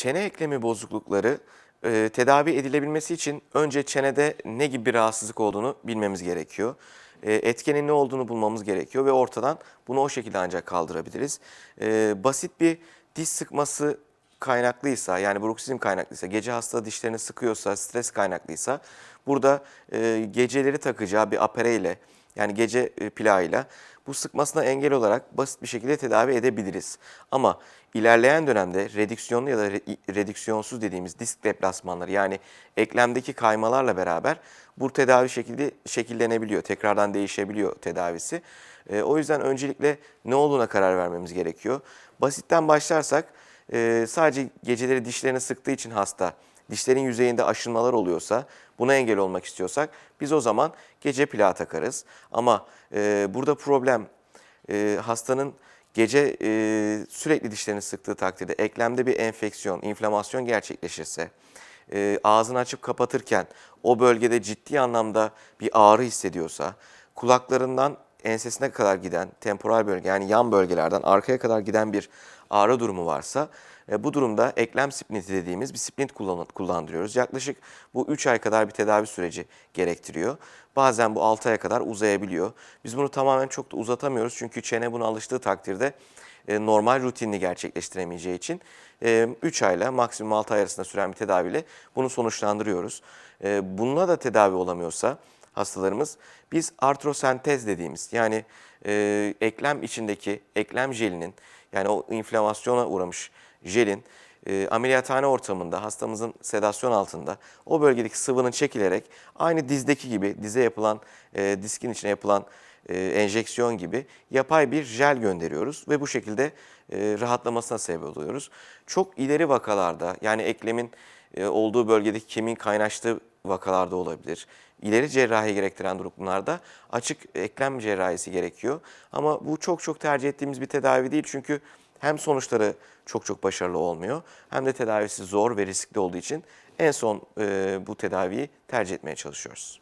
Çene eklemi bozuklukları e, tedavi edilebilmesi için önce çenede ne gibi bir rahatsızlık olduğunu bilmemiz gerekiyor. E, etkenin ne olduğunu bulmamız gerekiyor ve ortadan bunu o şekilde ancak kaldırabiliriz. E, basit bir diş sıkması kaynaklıysa yani bruksizm kaynaklıysa, gece hasta dişlerini sıkıyorsa, stres kaynaklıysa burada e, geceleri takacağı bir apereyle yani gece e, plağıyla bu sıkmasına engel olarak basit bir şekilde tedavi edebiliriz. Ama ilerleyen dönemde redüksiyonlu ya da re- redüksiyonsuz dediğimiz disk deplasmanları yani eklemdeki kaymalarla beraber bu tedavi şekilde şekillenebiliyor. Tekrardan değişebiliyor tedavisi. E, o yüzden öncelikle ne olduğuna karar vermemiz gerekiyor. Basitten başlarsak e, sadece geceleri dişlerini sıktığı için hasta dişlerin yüzeyinde aşınmalar oluyorsa, buna engel olmak istiyorsak biz o zaman gece plağı takarız. Ama e, burada problem e, hastanın gece e, sürekli dişlerini sıktığı takdirde eklemde bir enfeksiyon, inflamasyon gerçekleşirse, e, ağzını açıp kapatırken o bölgede ciddi anlamda bir ağrı hissediyorsa, kulaklarından ensesine kadar giden temporal bölge yani yan bölgelerden arkaya kadar giden bir ağrı durumu varsa e, bu durumda eklem splinti dediğimiz bir splint kullan- kullandırıyoruz. Yaklaşık bu 3 ay kadar bir tedavi süreci gerektiriyor. Bazen bu 6 aya kadar uzayabiliyor. Biz bunu tamamen çok da uzatamıyoruz çünkü çene buna alıştığı takdirde e, normal rutinini gerçekleştiremeyeceği için 3 ayla maksimum 6 ay arasında süren bir tedaviyle bunu sonuçlandırıyoruz. E, Bununla da tedavi olamıyorsa hastalarımız biz artrosentez dediğimiz yani e, eklem içindeki eklem jelinin yani o inflamasyona uğramış jelin e, ameliyathane ortamında hastamızın sedasyon altında o bölgedeki sıvının çekilerek aynı dizdeki gibi dize yapılan e, diskin içine yapılan e, enjeksiyon gibi yapay bir jel gönderiyoruz ve bu şekilde e, rahatlamasına sebep oluyoruz. Çok ileri vakalarda yani eklemin e, olduğu bölgedeki kemiğin kaynaştığı vakalarda olabilir. İleri cerrahi gerektiren durumlarda açık eklem cerrahisi gerekiyor. Ama bu çok çok tercih ettiğimiz bir tedavi değil çünkü hem sonuçları çok çok başarılı olmuyor hem de tedavisi zor ve riskli olduğu için en son e, bu tedaviyi tercih etmeye çalışıyoruz.